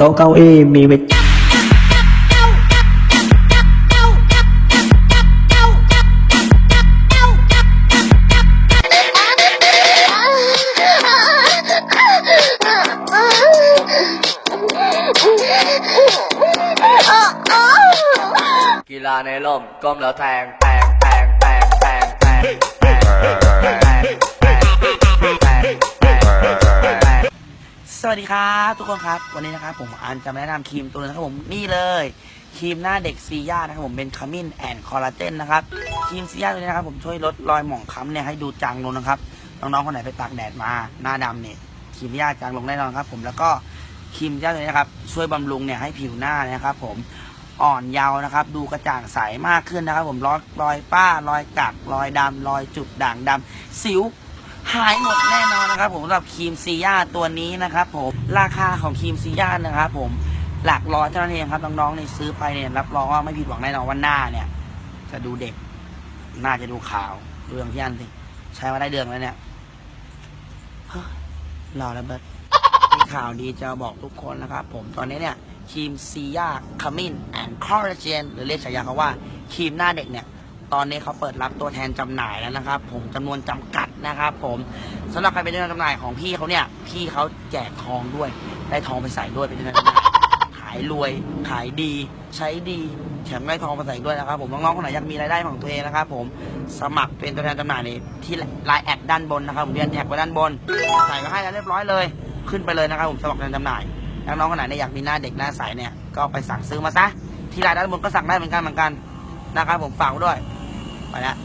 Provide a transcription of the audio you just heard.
tố cao y, mì bịch. Kỳ lạ này lồm cơm lỡ thàng thàng thàng thàng thàng วัสดีครับทุกคนครับ วันนี้นะครับผมอันจะมาแนะนำครีมตัวนึงนะครับผมนี่เลยครีมหน้าเด็กซีย่านะครับผมเป็นขมิ้นแอนคอลลาเจนนะครับครีมซีย่าตัวนี้นะครับผมช่วยลดรอยหมองคล้ำเนี่ยให้ดูจางลงนะครับน้องๆคนไหนไปตากแดดมาหน้าดำเนี่ยครีมซีย่าจางลงแน่นอนครับ ผมแล้วก็ครีมซีย่าตัวนี้นะครับช่วยบำรุงเนี่ยให้ผิวหน้านะครับ ผมอ่อนเยาว์นะครับ ดูกระจ่างใสมากขึ้นนะครับ ผมรอยรอยป้ารอยกักรอยดำรอยจุดด่างดำสิว หายหมดแน่นอนนะครับผมสำหรับครีมซีย่าตัวนี้นะครับผมราคาของครีมซีย่านะครับผมหลักร้อยเท่านั้นเองครับน้องๆเนี่ยซื้อไปเนี่ยรับรองว่าไม่ผิดหวังแน่นอนว่าหน้าเนี่ย จะดูเด็กหน้าจะดูขาวดูอย่างที่อันสิใช้มาได้เดือนแล้วเนี่ยเฮ้ยรอแล้วเบิร์ดมีข่าวดีจะบอกทุกคนนะครับผมตอนนี้เนี่ยครีมซีย่าขมิ้นแอนด์คอลลาเจนหรือเรียกฉายาเขาว่าครีมหน้าเด็กเนี่ย ตอนนี้เขาเปิดรับตัวแทนจำหน่ายแล้วนะครับ ผมจำนวนจำกัดนะครับ ผมสำหรับใครเป็นตัวแทนจำหน่ายของพี่เขาเนี่ย พี่เขาแจกทองด้วย ได้ทองไปใส่ด้วยเป็นตัวแทนจำหน่ายขายรวย ขายดี ใช้ดีแถมได้ทองมาใส่ด้วยนะครับ ผมน้องๆคนไหนอยากมีรายได้ของตัวเองนะครับ ผมสมัครเป็นตัวแทนจำหน่ายในที่ไลน์แอดด้านบนนะครับผมเรียนแท็กไว้ด้านบนใส่มาให้แล้วเรียบร้อยเลย ขึ้นไปเลยนะครับ ผมสมัครตัวแทนจำหน่ายน้องๆคนไหนเนี่ยอยากมีหน้าเด็กหน้าใสเนี่ยก็ไปสั่งซื้อมาซะที่ไลน์ด้านบนก็สั่งได้เหมือนกันเหมือนกันนะครับผมฝากด้วย 快点